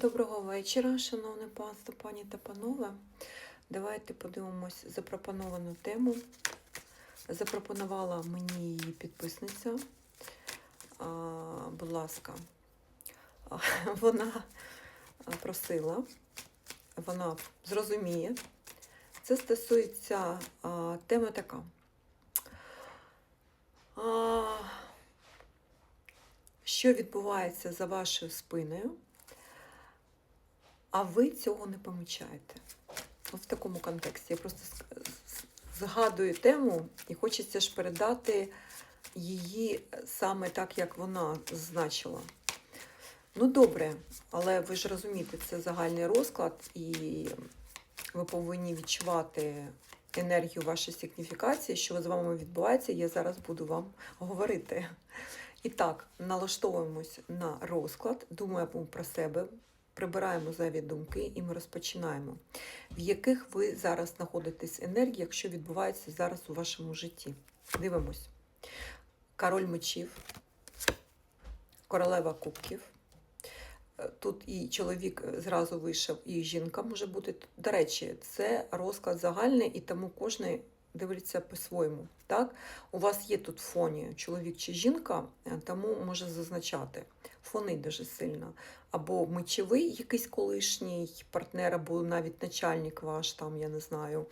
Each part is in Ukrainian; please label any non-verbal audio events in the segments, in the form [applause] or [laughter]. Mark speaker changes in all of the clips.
Speaker 1: Доброго вечора, шановне панство, пані та панове. Давайте подивимось запропоновану тему. Запропонувала мені її підписниця. А, будь ласка, [laughs] вона просила, вона зрозуміє. Це стосується а, теми така. А, що відбувається за вашою спиною? А ви цього не помічаєте. От в такому контексті. Я просто згадую тему і хочеться ж передати її саме так, як вона зазначила. Ну, добре, але ви ж розумієте, це загальний розклад, і ви повинні відчувати енергію вашої сигніфікації, що з вами відбувається, я зараз буду вам говорити. І так, налаштовуємось на розклад, думаємо про себе, прибираємо зайві думки і ми розпочинаємо. В яких ви зараз знаходитесь енергії, якщо відбувається зараз у вашому житті? Дивимось. Король мечів, королева кубків. Е, Тут і чоловік зразу вийшов, і жінка може бути. До речі, це розклад загальний, і тому кожен дивиться по-своєму. Так? У вас є тут фоні чоловік чи жінка, е, тому може зазначати. Фони дуже сильно. Або мечовий якийсь колишній партнер, або навіть начальник ваш, там, я не знаю.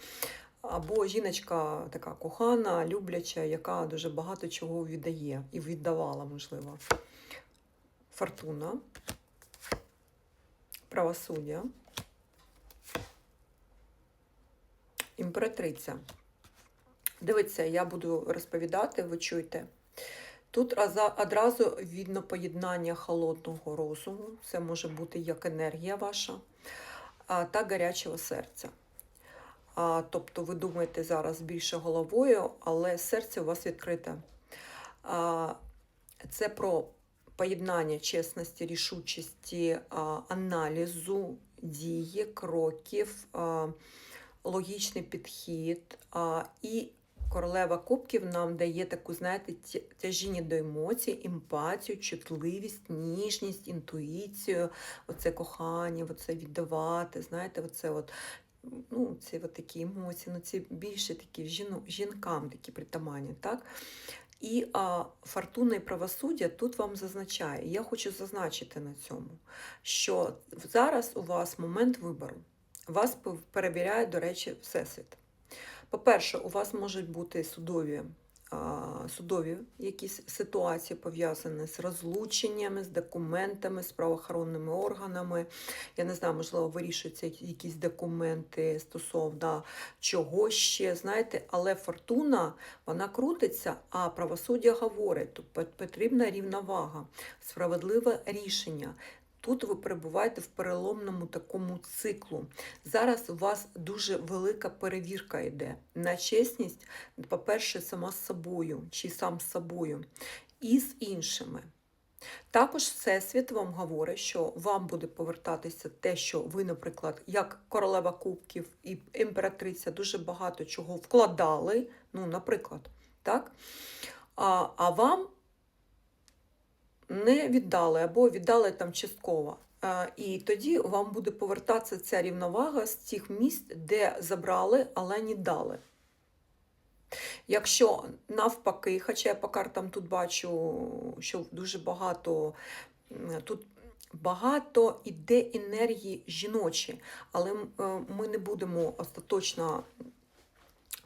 Speaker 1: Або жіночка така кохана, любляча, яка дуже багато чого віддає і віддавала, можливо. Фортуна, правосуддя, імператриця. Дивіться, я буду розповідати, ви чуєте. Тут одразу видно поєднання холодного розуму, це може бути як енергія ваша, та гарячого серця. Тобто ви думаєте зараз більше головою, але серце у вас відкрите. Це про поєднання чесності, рішучості, аналізу, дії, кроків, логічний підхід. І королева кубків нам дає таку, знаєте, тяжіння до емоцій, емпатію, чутливість, ніжність, інтуїцію, оце кохання, оце віддавати, знаєте, оце от. Ну, ці от такі емоції, ну ці більше такі жіно, жінкам такі притаманні, так? І а, фортуна і правосуддя тут вам зазначає. Я хочу зазначити на цьому, що зараз у вас момент вибору. Вас перевіряє, до речі, Всесвіт. По-перше, у вас можуть бути судові, судові якісь ситуації пов'язані з розлученнями, з документами, з правоохоронними органами. Я не знаю, можливо, вирішуються якісь документи стосовно чого ще, знаєте, але фортуна вона крутиться, а правосуддя говорить, тут пот- потрібна рівновага, справедливе рішення. Тут ви перебуваєте в переломному такому циклу. Зараз у вас дуже велика перевірка йде на чесність, по-перше, сама з собою чи сам з собою, і з іншими. Також Всесвіт вам говорить, що вам буде повертатися те, що ви, наприклад, як королева кубків і імператриця дуже багато чого вкладали, ну, наприклад, так? А, а вам не віддали або віддали там частково. І тоді вам буде повертатися ця рівновага з тих місць, де забрали, але не дали. Якщо навпаки, хоча я по картам тут бачу, що дуже багато тут багато іде енергії жіночі, але е, ми не будемо остаточно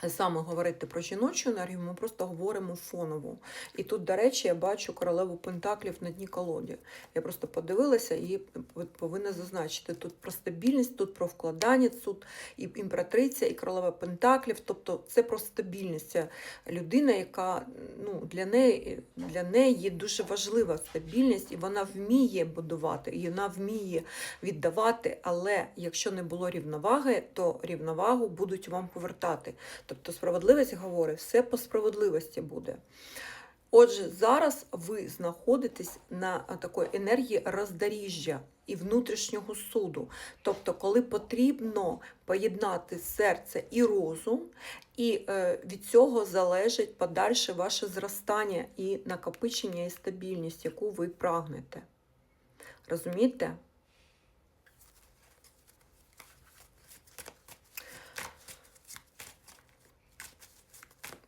Speaker 1: саме говорити про жіночу енергію, ми просто говоримо фонову. І тут, до речі, я бачу королеву пентаклів на дні колоді. Я просто подивилася і повинна зазначити тут про стабільність, тут про вкладання, тут і імператриця, і королева пентаклів. Тобто це про стабільність. Це людина, яка ну, для неї для неї дуже важлива стабільність, і вона вміє будувати, і вона вміє віддавати. Але якщо не було рівноваги, то рівновагу будуть вам повертати. Тобто справедливість говорить, все по справедливості буде. Отже, зараз ви знаходитесь на такої енергії роздоріжжя і внутрішнього суду. Тобто, коли потрібно поєднати серце і розум, і е, від цього залежить подальше ваше зростання і накопичення і стабільність, яку ви прагнете. Розумієте?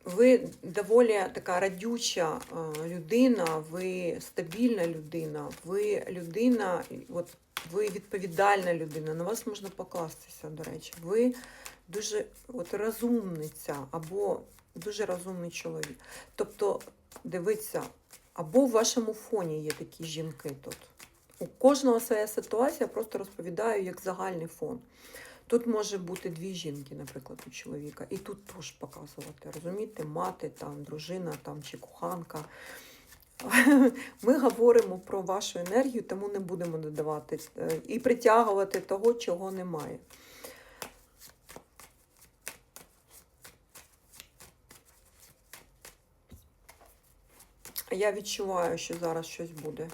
Speaker 1: Ви доволі така радюча е, людина, ви стабільна людина, ви людина, от, ви відповідальна людина, на вас можна покластися, до речі. Ви дуже от, розумниця або дуже розумний чоловік. Тобто, дивіться, або в вашому фоні є такі жінки тут. У кожного своя ситуація, просто розповідаю як загальний фон. Тут може бути дві жінки, наприклад, у чоловіка, і тут теж показувати, розумієте, мати, там, дружина там, чи коханка. [laughs] Ми говоримо про вашу енергію, тому не будемо додавати е, і притягувати того, чого немає. Я відчуваю, що зараз щось буде.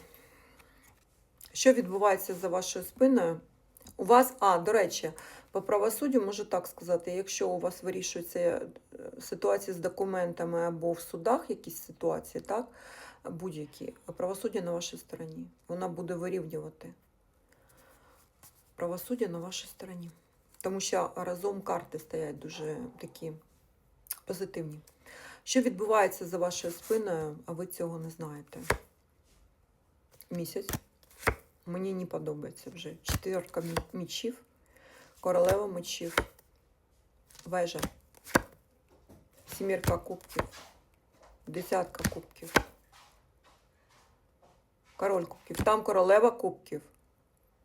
Speaker 1: Що відбувається за вашою спиною? У вас, а, до речі, по правосуддю можу так сказати, якщо у вас вирішується е, ситуація з документами або в судах якісь ситуації, так, будь-які, правосуддя на вашій стороні. Вона буде вирівнювати. Правосуддя на вашій стороні. Тому що разом карти стоять дуже такі позитивні. Що відбувається за вашою спиною, а ви цього не знаєте? Місяць. Мені не подобається вже. Четвірка мі- мічів, королева мечів, вежа, сімірка кубків, десятка кубків, король кубків. Там королева кубків,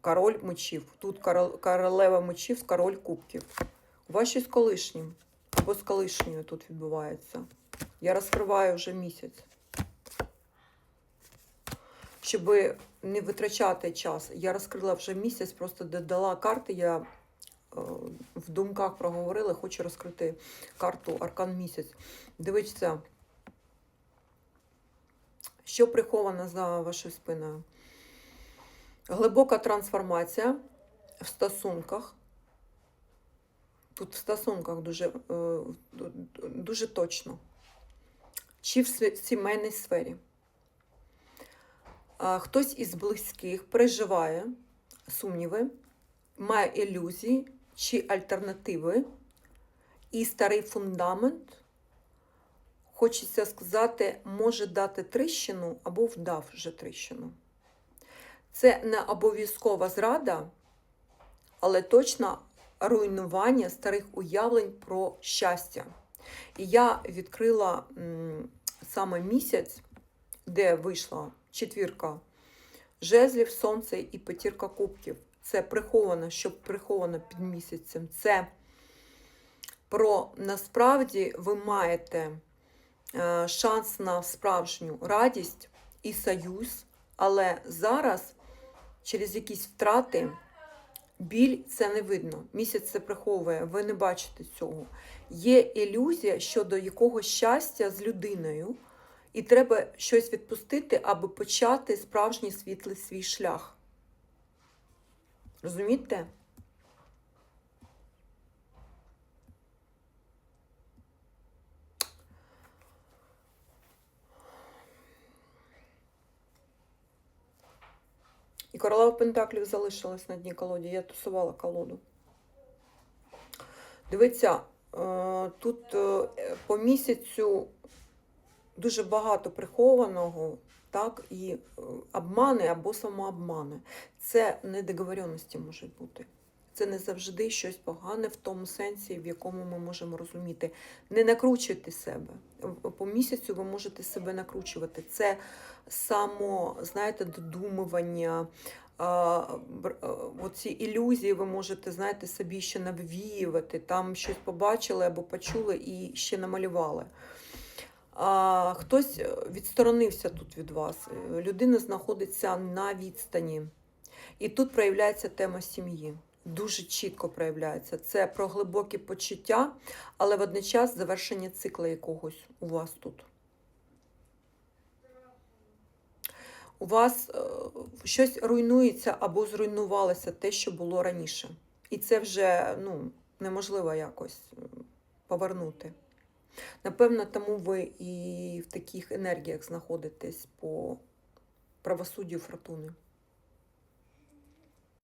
Speaker 1: король мечів. Тут королева мечів, король кубків. У вас щось колишнім або з колишньою тут відбувається. Я розкриваю вже місяць. Щоб не витрачати час. Я розкрила вже місяць, просто додала карти. Я в думках проговорила, хочу розкрити карту Аркан місяць. Дивіться, що приховано за вашою спиною. Глибока трансформація в стосунках. Тут в стосунках дуже, е, дуже точно. Чи в сімейній сфері. Хтось із близьких переживає сумніви, має ілюзії чи альтернативи, і старий фундамент, хочеться сказати, може дати тріщину або вдав вже тріщину. Це не обов'язкова зрада, але точно руйнування старих уявлень про щастя. І я відкрила саме місяць, де вийшла четвірка жезлів, сонце і п'ятірка кубків. Це приховано, що приховано під місяцем. Це про насправді ви маєте е, шанс на справжню радість і союз, але зараз через якісь втрати біль це не видно. Місяць це приховує, ви не бачите цього. Є ілюзія щодо якогось щастя з людиною, і треба щось відпустити, аби почати справжній світлий свій шлях. Розумієте? І королева Пентаклів залишилась на дні колоді. Я тусувала колоду. Дивіться, е, тут е, по місяцю дуже багато прихованого, так, і е, обмани або самообмани. Це недоговоренності можуть бути. Це не завжди щось погане в тому сенсі, в якому ми можемо розуміти. Не накручуйте себе. По місяцю ви можете себе накручувати. Це само, знаєте, додумування. а, а, Оці ілюзії ви можете, знаєте, собі ще навіювати. Там щось побачили або почули і ще намалювали. А, хтось е, відсторонився тут від вас. Е, Людина знаходиться на відстані. І тут проявляється тема сім'ї. Дуже чітко проявляється. Це про глибокі почуття, але водночас завершення цикла якогось у вас тут. У вас е, щось руйнується або зруйнувалося те, що було раніше. І це вже ну, неможливо якось повернути. Напевно, тому ви і в таких енергіях знаходитесь по правосуддю фортуни.